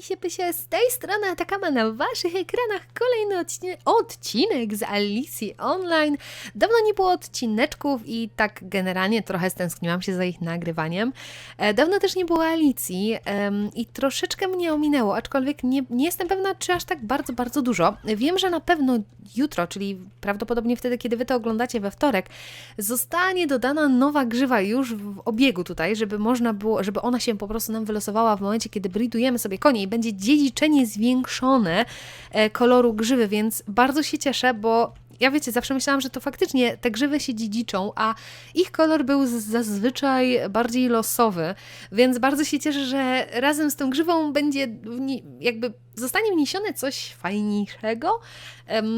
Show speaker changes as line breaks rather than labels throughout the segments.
misie pysie, z tej strony Atakama na waszych ekranach kolejny odcinek, odcinek z Alicji Online. Dawno nie było odcineczków i tak generalnie trochę stęskniłam się za ich nagrywaniem. E, Dawno też nie było Alicji i troszeczkę mnie ominęło, aczkolwiek nie, nie jestem pewna, czy aż tak bardzo, bardzo dużo. Wiem, że na pewno jutro, czyli prawdopodobnie wtedy, kiedy wy to oglądacie we wtorek, zostanie dodana nowa grzywa już w obiegu tutaj, żeby można było, żeby ona się po prostu nam wylosowała w momencie, kiedy breedujemy sobie konie i będzie dziedziczenie zwiększone e, koloru grzywy, więc bardzo się cieszę, bo ja wiecie, zawsze myślałam, że to faktycznie te grzywy się dziedziczą, a ich kolor był zazwyczaj bardziej losowy, więc bardzo się cieszę, że razem z tą grzywą będzie jakby zostanie wniesione coś fajniejszego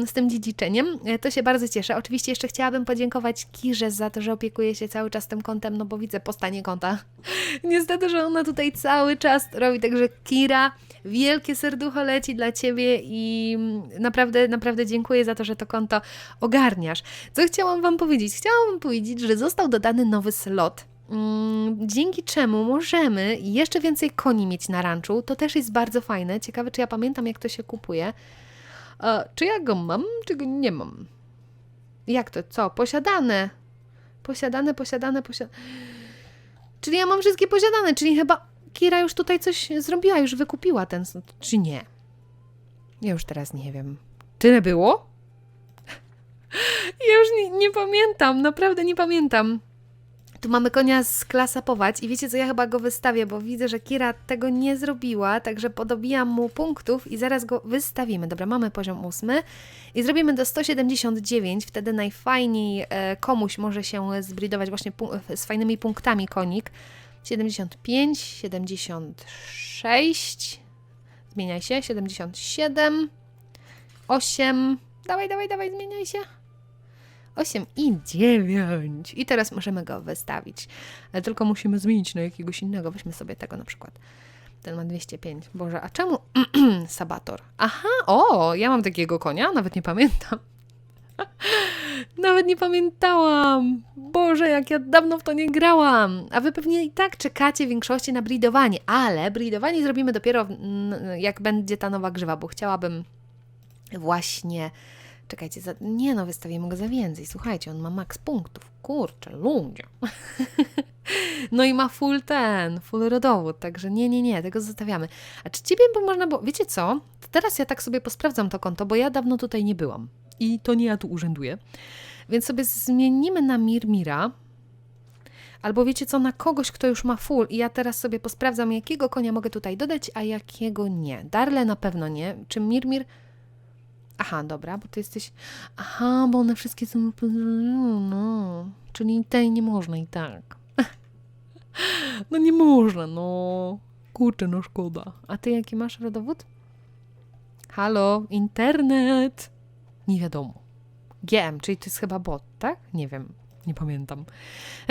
z tym dziedziczeniem. E, To się bardzo cieszę. Oczywiście jeszcze chciałabym podziękować Kirze za to, że opiekuje się cały czas tym kątem, no bo widzę postanie konta. Niestety, że ona tutaj cały czas robi, także Kira, wielkie serducho leci dla Ciebie i naprawdę, naprawdę dziękuję za to, że to konto ogarniasz. Co chciałam Wam powiedzieć? Chciałam Wam powiedzieć, że został dodany nowy slot. Mm, Dzięki czemu możemy jeszcze więcej koni mieć na ranczu. To też jest bardzo fajne. Ciekawe, czy ja pamiętam, jak to się kupuje. E, czy ja go mam, czy go nie mam? Jak to? Co? Posiadane. Posiadane, posiadane, posiadane. Czyli ja mam wszystkie posiadane, czyli chyba Kira już tutaj coś zrobiła, już wykupiła ten, czy nie? Ja już teraz nie wiem. Tyle było? Ja już nie, nie pamiętam, naprawdę nie pamiętam. Tu mamy konia sklasapować i wiecie co, ja chyba go wystawię, bo widzę, że Kira tego nie zrobiła, także podobijam mu punktów i zaraz go wystawimy. Dobra, mamy poziom ósmy i zrobimy do 179, wtedy najfajniej e, komuś może się zbridować właśnie pu- z fajnymi punktami konik. 75, 76, zmieniaj się, 77, 8, dawaj, dawaj, dawaj, zmieniaj się. 8 i 9. I teraz możemy go wystawić. Ale tylko musimy zmienić na jakiegoś innego. Weźmy sobie tego na przykład. Ten ma 205. Boże, a czemu Sabator? Aha, o, ja mam takiego konia, nawet nie pamiętam. Nawet nie pamiętałam. Boże, jak ja dawno w to nie grałam. A wy pewnie i tak czekacie w większości na bridowanie, ale bridowanie zrobimy dopiero jak będzie ta nowa grzywa, bo chciałabym właśnie Czekajcie, za... nie no, wystawimy go za więcej. Słuchajcie, on ma maks punktów. Kurczę, ludzie. no i ma full ten, full rodowód, także nie, nie, nie, tego zostawiamy. A czy ciebie by można było... Wiecie co? To teraz ja tak sobie posprawdzam to konto, bo ja dawno tutaj nie byłam. I to nie ja tu urzęduję. Więc sobie zmienimy na Mirmira. Albo wiecie co, na kogoś, kto już ma full i ja teraz sobie posprawdzam, jakiego konia mogę tutaj dodać, a jakiego nie. Darle na pewno nie. Czy Mirmir... Aha, dobra, bo ty jesteś. Aha, bo one wszystkie są. No, czyli tej nie można i tak. No nie można, no. Kurczę, no szkoda. A ty jaki masz rodowód? Halo, internet. Nie wiadomo. GM, czyli to jest chyba bot, tak? Nie wiem, nie pamiętam.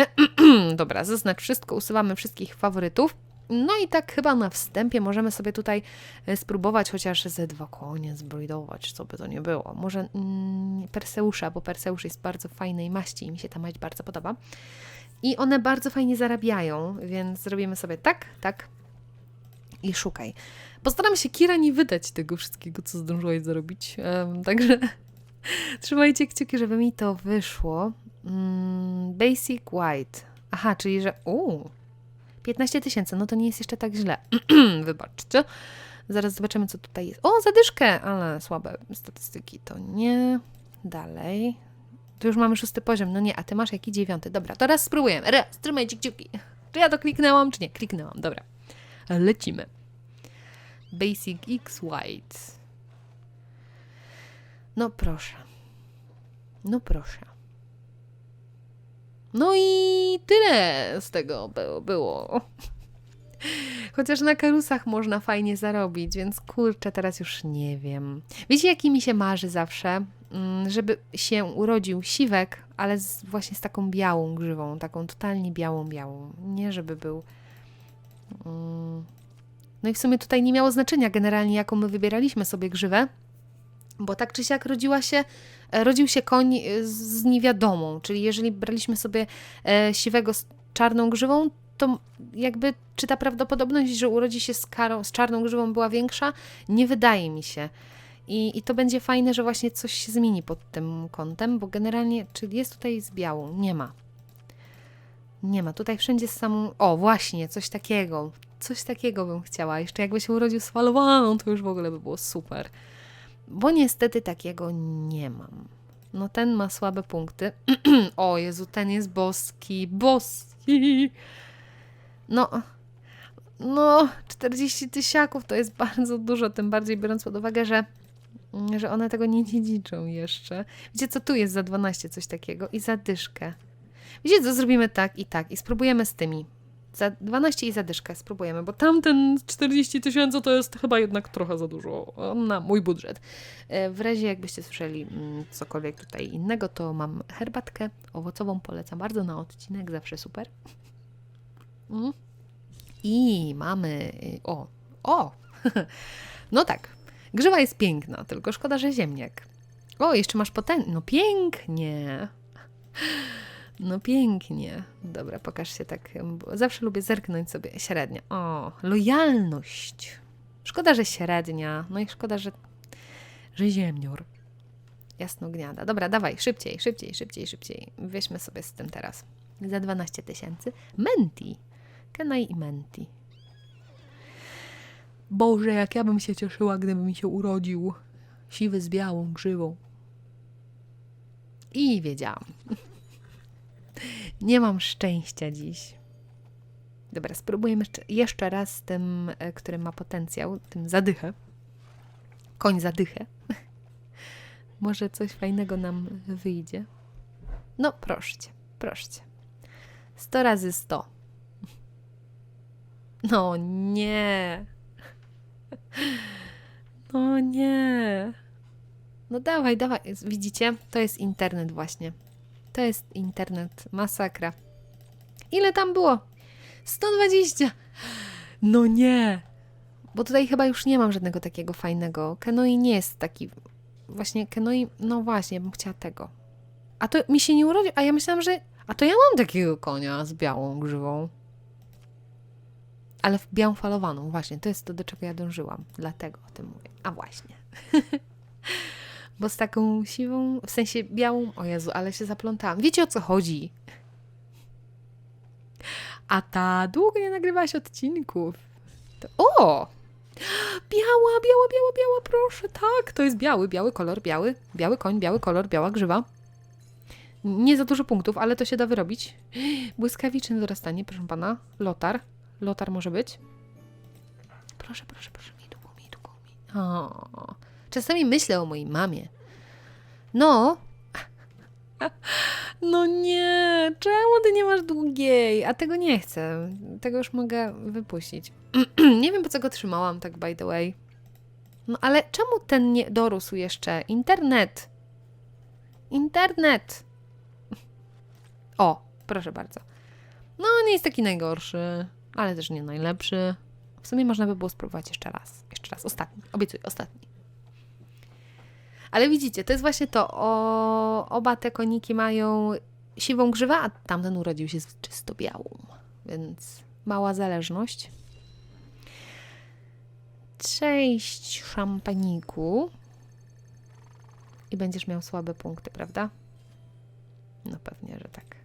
Dobra, zaznacz wszystko, usuwamy wszystkich faworytów. No i tak chyba na wstępie możemy sobie tutaj e, spróbować chociaż ze dwa konie zbroidować, co by to nie było. Może mm, Perseusza, bo Perseusz jest bardzo fajnej maści i mi się ta maść bardzo podoba. I one bardzo fajnie zarabiają, więc zrobimy sobie tak, tak i szukaj. Postaram się Kira nie wydać tego wszystkiego, co zdążyłaś zarobić. Em, także trzymajcie kciuki, żeby mi to wyszło. Mm, basic White. Aha, czyli że... Uu, 15 tysięcy, no to nie jest jeszcze tak źle. Wybaczcie. Zaraz zobaczymy, co tutaj jest. O, zadyszkę! Ale słabe statystyki to nie. Dalej. Tu już mamy szósty poziom. No nie, a ty masz jaki dziewiąty? Dobra, to raz spróbujemy. Raz, trzymajcie kciuki. Czy ja to kliknęłam, czy nie? Kliknęłam, dobra. Lecimy. Basic X White. No proszę. No proszę. No i tyle z tego było. Chociaż na karusach można fajnie zarobić, więc kurczę, teraz już nie wiem. Wiecie, jaki mi się marzy zawsze? Mm, Żeby się urodził siwek, ale z, właśnie z taką białą grzywą, taką totalnie białą, białą. Nie, żeby był. Mm. No i w sumie tutaj nie miało znaczenia generalnie, jaką my wybieraliśmy sobie grzywę, bo tak czy siak rodziła się, rodził się koń z niewiadomą, czyli jeżeli braliśmy sobie e, siwego z czarną grzywą, to jakby, czy ta prawdopodobność, że urodzi się z, karą, z czarną grzywą była większa? Nie wydaje mi się. I, I to będzie fajne, że właśnie coś się zmieni pod tym kątem, bo generalnie, czy jest tutaj z białą? Nie ma. Nie ma. Tutaj wszędzie z samą. O, właśnie, coś takiego. Coś takiego bym chciała. Jeszcze jakby się urodził z falowaną, to już w ogóle by było super. Bo niestety takiego nie mam. No ten ma słabe punkty. o Jezu, ten jest boski. Boski. No. No, 40 tysiaków to jest bardzo dużo, tym bardziej biorąc pod uwagę, że, że one tego nie dziedziczą jeszcze. Wiecie co, tu jest za 12 coś takiego i za dyszkę. Wiecie co, zrobimy tak i tak i spróbujemy z tymi. Za 12 i zadyszkę spróbujemy, bo tamten 40 tysięcy to jest chyba jednak trochę za dużo na mój budżet. E, W razie jakbyście słyszeli mm, cokolwiek tutaj innego, to mam herbatkę owocową, polecam bardzo na odcinek, zawsze super. Mm. I mamy, y, o, o, no tak, grzywa jest piękna, tylko szkoda, że ziemniak. O, jeszcze masz poten... No pięknie. No pięknie. Dobra, pokaż się tak. Zawsze lubię zerknąć sobie średnia. O, lojalność. Szkoda, że średnia. No i szkoda, że, że ziemnior. Jasnogniada. Dobra, dawaj, szybciej, szybciej, szybciej, szybciej. Weźmy sobie z tym teraz. Za 12 tysięcy. Menti. Kenai i Menti. Boże, jak ja bym się cieszyła, gdyby mi się urodził siwy z białą grzywą. I wiedziałam. Nie mam szczęścia dziś. Dobra, spróbujemy jeszcze, raz z tym, e, który ma potencjał, tym zadychę. Koń zadychę. Może coś fajnego nam wyjdzie. No, proszę cię. 100 razy 100. No nie. No nie. No dawaj, dawaj. Widzicie? To jest internet właśnie. To jest internet. Masakra. Ile tam było? 120. No nie. Bo tutaj chyba już nie mam żadnego takiego fajnego. Kenoi nie jest taki. Właśnie Kenoi, no właśnie, bym chciała tego. A to mi się nie urodził, a ja myślałam, że. A to ja mam takiego konia z białą grzywą. Ale w białą falowaną, właśnie, to jest to, do czego ja dążyłam. Dlatego o tym mówię. A właśnie. Bo z taką siwą, w sensie białą, o Jezu, ale się zaplątałam. Wiecie o co chodzi? A ta długo nie nagrywałaś odcinków. To, o! Biała, biała, biała, biała, proszę, tak, to jest biały, biały kolor, biały, biały koń, biały kolor, biała grzywa. Nie za dużo punktów, ale to się da wyrobić. Błyskawiczne dorastanie, proszę pana. Lotar. Lotar może być. Proszę, proszę, proszę, mi długo, mi długo, mi. O. Czasami myślę o mojej mamie. No. No nie, czemu ty nie masz długiej? A tego nie chcę. Tego już mogę wypuścić. nie wiem po co go trzymałam, tak by the way. No ale czemu ten nie dorósł jeszcze? Internet. Internet. O, proszę bardzo. No, nie jest taki najgorszy, ale też nie najlepszy. W sumie można by było spróbować jeszcze raz. Jeszcze raz, ostatni. Obiecuję, ostatni. Ale widzicie, to jest właśnie to. O, oba te koniki mają siwą grzywę, a tamten urodził się z czysto białą. Więc mała zależność. Cześć, szampaniku. I będziesz miał słabe punkty, prawda? No pewnie, że tak.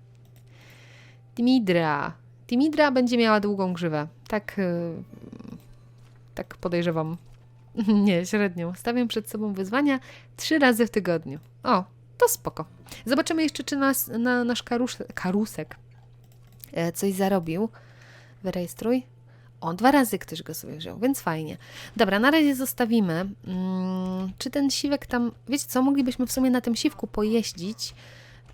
Timidra. Timidra będzie miała długą grzywę. Tak, yy, tak podejrzewam. Nie, średnią. Stawiam przed sobą wyzwania trzy razy w tygodniu. O, to spoko. Zobaczymy jeszcze, czy nas, na, nasz karusz, karusek e, coś zarobił. Wyrejestruj. O, dwa razy ktoś go sobie wziął, więc fajnie. Dobra, na razie zostawimy. Mm, czy ten siwek tam... Wiecie co, moglibyśmy w sumie na tym siwku pojeździć,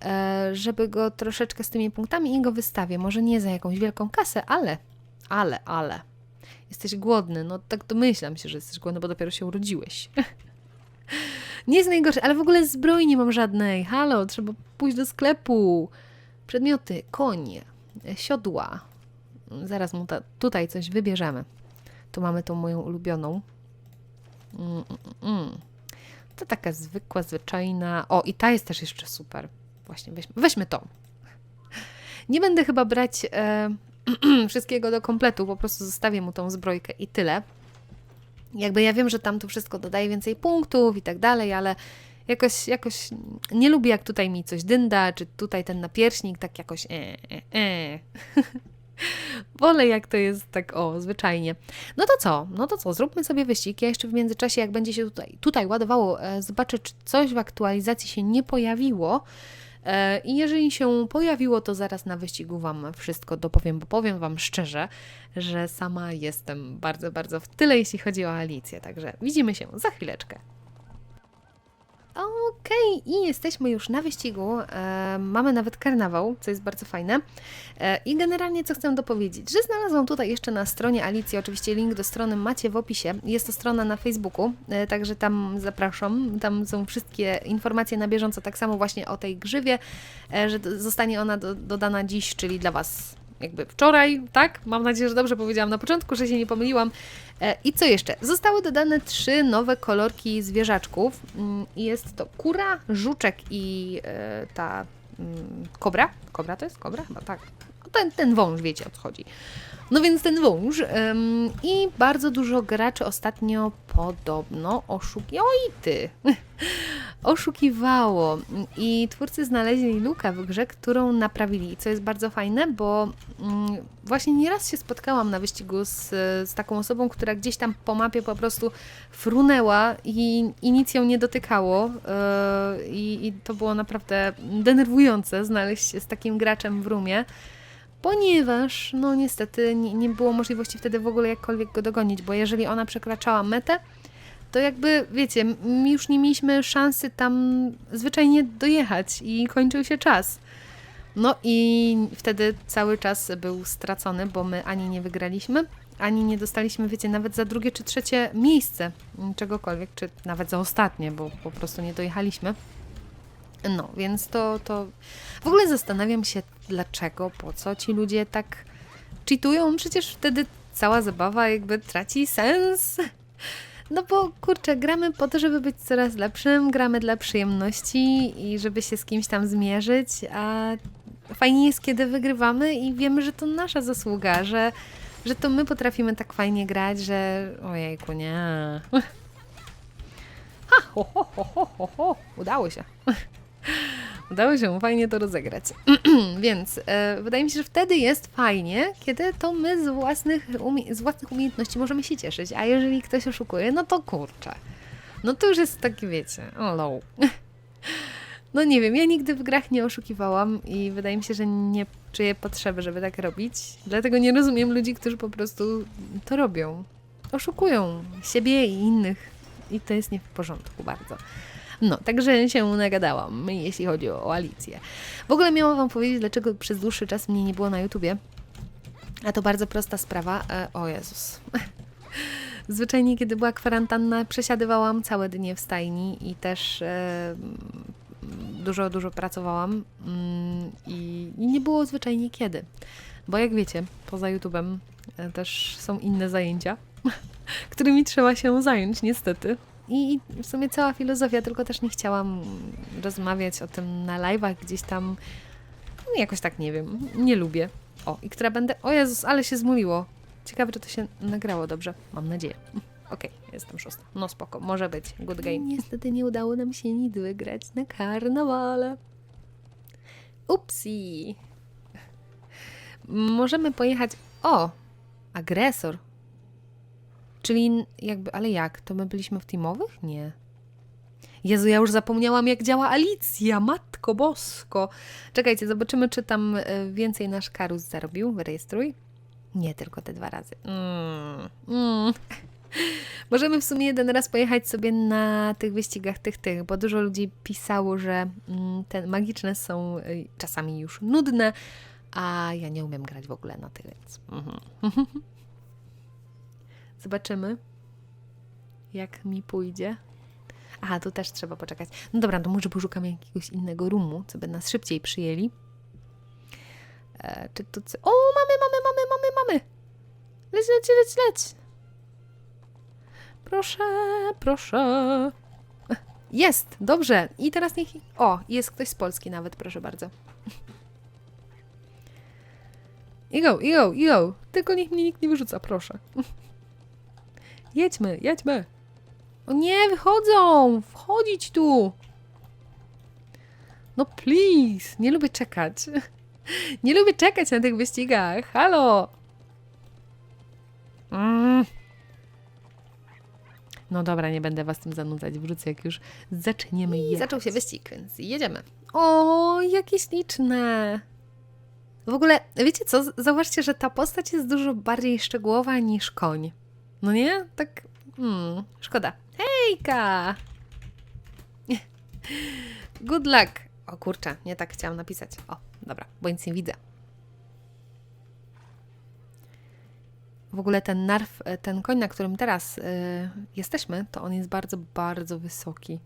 e, żeby go troszeczkę z tymi punktami i go wystawię. Może nie za jakąś wielką kasę, ale... Ale, ale... Jesteś głodny, no tak domyślam się, że jesteś głodny, bo dopiero się urodziłeś. nie jest najgorsze, ale w ogóle zbroi nie mam żadnej. Halo, trzeba pójść do sklepu. Przedmioty, konie, siodła. Zaraz mu ta, tutaj coś wybierzemy. Tu mamy tą moją ulubioną. Mm, mm, mm. To taka zwykła, zwyczajna. O, i ta jest też jeszcze super. Właśnie, weźmy, weźmy tą. Nie będę chyba brać e, wszystkiego do kompletu, po prostu zostawię mu tą zbrojkę i tyle. Jakby ja wiem, że tam to wszystko dodaje więcej punktów i tak dalej, ale jakoś, jakoś nie lubię, jak tutaj mi coś dynda, czy tutaj ten napierśnik tak jakoś e, e, e. Wolę jak to jest tak o, zwyczajnie. No to co? No to co? Zróbmy sobie wyścig. Ja jeszcze w międzyczasie, jak będzie się tutaj, tutaj ładowało, e, zobaczę, czy coś w aktualizacji się nie pojawiło. E, I jeżeli się pojawiło, to zaraz na wyścigu Wam wszystko dopowiem, bo powiem Wam szczerze, że sama jestem bardzo, bardzo w tyle, jeśli chodzi o Alicję. Także widzimy się za chwileczkę. Okej, i jesteśmy już na wyścigu. E, mamy nawet karnawał, co jest bardzo fajne. E, I generalnie co chcę dopowiedzieć, że znalazłam tutaj jeszcze na stronie Alicji, oczywiście link do strony macie w opisie. Jest to strona na Facebooku, e, także tam zapraszam. Tam są wszystkie informacje na bieżąco, tak samo właśnie o tej grzywie, e, że zostanie ona do, dodana dziś, czyli dla Was jakby wczoraj, tak? Mam nadzieję, że dobrze powiedziałam na początku, że się nie pomyliłam. E, I co jeszcze? Zostały dodane trzy nowe kolorki zwierzaczków. Mm, Jest to kura, żuczek i e, ta mm, kobra. Kobra to jest? Kobra? Chyba tak. Ten, ten wąż, wiecie o co chodzi. No więc ten wąż em, i bardzo dużo graczy ostatnio podobno oszuki... Oj ty! oszukiwało i twórcy znaleźli lukę w grze, którą naprawili. I co jest bardzo fajne, bo mm, właśnie nieraz się spotkałam na wyścigu z, z taką osobą, która gdzieś tam po mapie po prostu frunęła i, i nic ją nie dotykało. Yy, i, I to było naprawdę denerwujące znaleźć się z takim graczem w rumie. Ponieważ, no niestety, nie, nie było możliwości wtedy w ogóle jakkolwiek go dogonić, bo jeżeli ona przekraczała metę, to jakby, wiecie, już nie mieliśmy szansy tam zwyczajnie dojechać i kończył się czas. No i wtedy cały czas był stracony, bo my ani nie wygraliśmy, ani nie dostaliśmy, wiecie, nawet za drugie czy trzecie miejsce czegokolwiek, czy nawet za ostatnie, bo po prostu nie dojechaliśmy. No, więc to, to w ogóle zastanawiam się, dlaczego, po co ci ludzie tak cheatują. Przecież wtedy cała zabawa jakby traci sens. No bo kurczę, gramy po to, żeby być coraz lepszym, gramy dla przyjemności i żeby się z kimś tam zmierzyć, a fajnie jest, kiedy wygrywamy i wiemy, że to nasza zasługa, że, że to my potrafimy tak fajnie grać, że ojejku, nie. Ha, ho, ho, ho, ho, ho. Udało się. Udało się fajnie to rozegrać. Więc e, wydaje mi się, że wtedy jest fajnie, kiedy to my z własnych, z własnych umiejętności możemy się cieszyć. A jeżeli ktoś oszukuje, no to kurczę. No to już jest takie, wiecie, o low. No nie wiem, ja nigdy w grach nie oszukiwałam i wydaje mi się, że nie czuję potrzeby, żeby tak robić. Dlatego nie rozumiem ludzi, którzy po prostu to robią. Oszukują siebie i innych. I to jest nie w porządku bardzo. No, także się nagadałam, jeśli chodzi o, Alicję. W ogóle miałam Wam powiedzieć, dlaczego przez dłuższy czas mnie nie było na YouTubie. A to bardzo prosta sprawa. E, o Jezus. Zwyczajnie, kiedy była kwarantanna, przesiadywałam całe dnie w stajni i też e, dużo, dużo pracowałam mm, i nie było zwyczajnie kiedy. Bo jak wiecie, poza YouTubem e, też są inne zajęcia, którymi trzeba się zająć, niestety. I w sumie cała filozofia, tylko też nie chciałam rozmawiać o tym na live'ach gdzieś tam. No, jakoś tak nie wiem, nie lubię. O, i która będę. O Jezus, ale się zmuliło. Ciekawe, czy to się nagrało dobrze. Mam nadzieję. Okej, jestem szósta. No spoko, może być. Good game. Niestety nie udało nam się nic wygrać na karnawale. Upsi. Możemy pojechać. O! Agresor. Czyli jakby, ale jak? To my byliśmy w teamowych? Nie. Jezu, ja już zapomniałam, jak działa Alicja, matko bosko. Czekajcie, zobaczymy, czy tam e, więcej nasz Karus zarobił. Wyrejestruj. Nie, tylko te dwa razy. Mm, mm. Możemy w sumie jeden raz pojechać sobie na tych wyścigach tych, tych, bo dużo ludzi pisało, że mm, te magiczne są y, czasami już nudne, a ja nie umiem grać w ogóle na tych, więc... Mhm. Zobaczymy, jak mi pójdzie. Aha, tu też trzeba poczekać. No dobra, to może poszukamy jakiegoś innego roomu, co by nas szybciej przyjęli. E, czy tu... co- O, mamy, mamy, mamy, mamy, mamy! Leć, leć, leć, leć! Proszę, proszę. Jest, dobrze. I teraz niech... O, jest ktoś z Polski nawet, proszę bardzo. I go, i go, i go. Tylko niech mnie nikt nie wyrzuca, proszę. Jedźmy, jedźmy. O nie, wychodzą! Wchodzić tu! No please, nie lubię czekać. Nie lubię czekać na tych wyścigach. Halo! Mm. No dobra, nie będę was tym zanudzać. Wrócę, jak już zaczniemy jechać. Zaczął się wyścig, więc jedziemy. O, jakie śliczne! W ogóle, wiecie co? Zauważcie, że ta postać jest dużo bardziej szczegółowa niż koń. No nie? Tak, hmm, szkoda. Hejka! Good luck! O kurczę, nie tak chciałam napisać. O, dobra, bo nic nie widzę. W ogóle ten narw, e, ten koń, na którym teraz y, jesteśmy, to on jest bardzo, bardzo wysoki.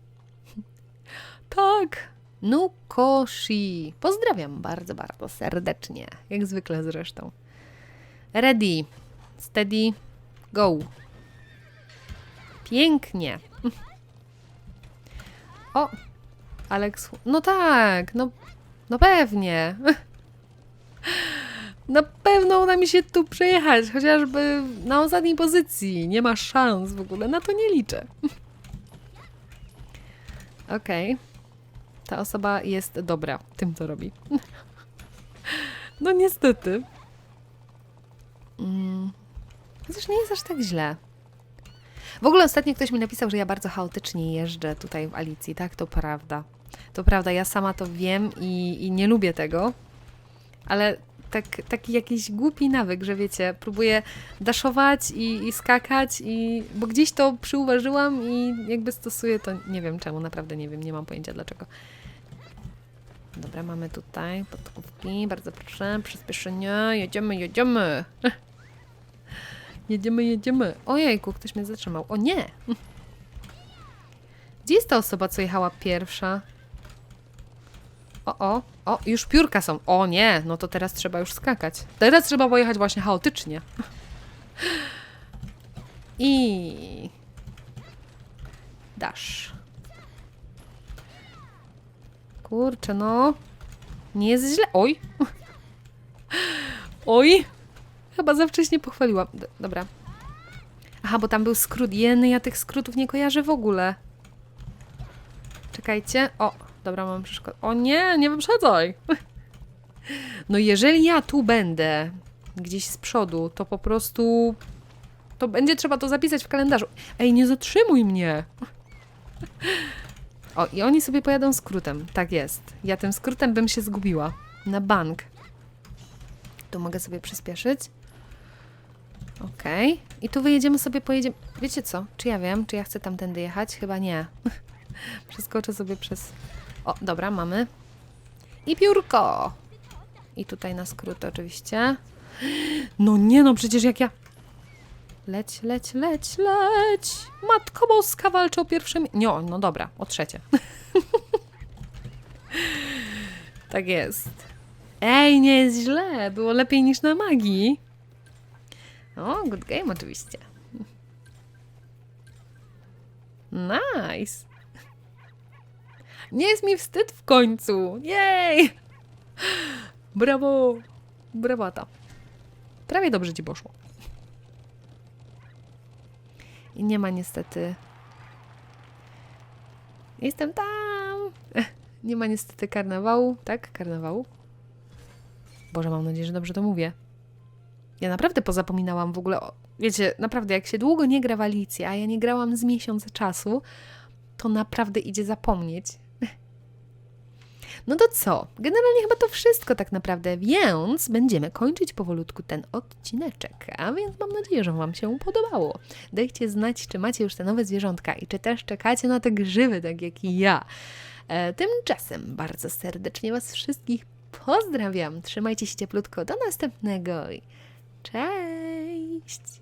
tak! Nukoshi. Pozdrawiam bardzo, bardzo serdecznie. Jak zwykle zresztą. Ready. Steady. Go. Pięknie. O! Alex. No tak, no, no pewnie. Na pewno uda mi się tu przejechać, chociażby na ostatniej pozycji. Nie ma szans w ogóle, na to nie liczę. Okej. Ta osoba jest dobra tym, co robi. No niestety. Mm. Chociaż nie jest aż tak źle. W ogóle ostatnio ktoś mi napisał, że ja bardzo chaotycznie jeżdżę tutaj w Alicji. Tak, to prawda. To prawda, ja sama to wiem i, i nie lubię tego. Ale tak, taki jakiś głupi nawyk, że wiecie, próbuję daszować i, i skakać, i, bo gdzieś to przyuważyłam i jakby stosuję to, nie wiem czemu, naprawdę nie wiem, nie mam pojęcia dlaczego. Dobra, mamy tutaj podkówki, bardzo proszę, przyspieszenie, jedziemy, jedziemy. Jedziemy, jedziemy. Ojejku, ktoś mnie zatrzymał. O nie! Gdzie jest ta osoba, co jechała pierwsza? O, o, o, już piórka są. O nie, no to teraz trzeba już skakać. Teraz trzeba pojechać właśnie chaotycznie. I... Dasz. Kurczę, no. Nie jest źle. Oj. Oj. Chyba za wcześnie pochwaliłam. D dobra. Aha, bo tam był skrót. Jeny, ja tych skrótów nie kojarzę w ogóle. Czekajcie. O, dobra, mam przeszkodę. O nie, nie wyprzedzaj. No jeżeli ja tu będę gdzieś z przodu, to po prostu to będzie trzeba to zapisać w kalendarzu. Ej, nie zatrzymuj mnie. O, i oni sobie pojadą skrótem. Tak jest. Ja tym skrótem bym się zgubiła. Na bank. Tu mogę sobie przyspieszyć. Okej. I tu wyjedziemy sobie, pojedziemy... Wiecie co? Czy ja wiem? Czy ja chcę tamtędy jechać? Chyba nie. Przeskoczę sobie przez... O, dobra, mamy. I piórko! I tutaj na skrót oczywiście. No nie no, przecież jak ja... Leć, leć, leć, leć! Matko Boska walczy o pierwsze... Nie, no dobra, o trzecie. tak jest. Ej, nie jest źle. Było lepiej niż na magii. O, good game oczywiście. Nice. Nie jest mi wstyd w końcu. Jej! Brawo! Brawata. Prawie dobrze ci poszło. I nie ma niestety. Jestem tam! Nie ma niestety karnawału, tak? Karnawału? Boże, mam nadzieję, że dobrze to mówię. Ja naprawdę pozapominałam w ogóle. O, wiecie, naprawdę, jak się długo nie gra w Alicję, a ja nie grałam z miesiąc czasu, to naprawdę idzie zapomnieć. No to co? Generalnie chyba to wszystko tak naprawdę, więc będziemy kończyć powolutku ten odcineczek. A więc mam nadzieję, że Wam się podobało. Dajcie znać, czy macie już te nowe zwierzątka i czy też czekacie na te grzywy, tak jak i ja. E, tymczasem bardzo serdecznie Was wszystkich pozdrawiam. Trzymajcie się cieplutko. Do następnego. Cześć!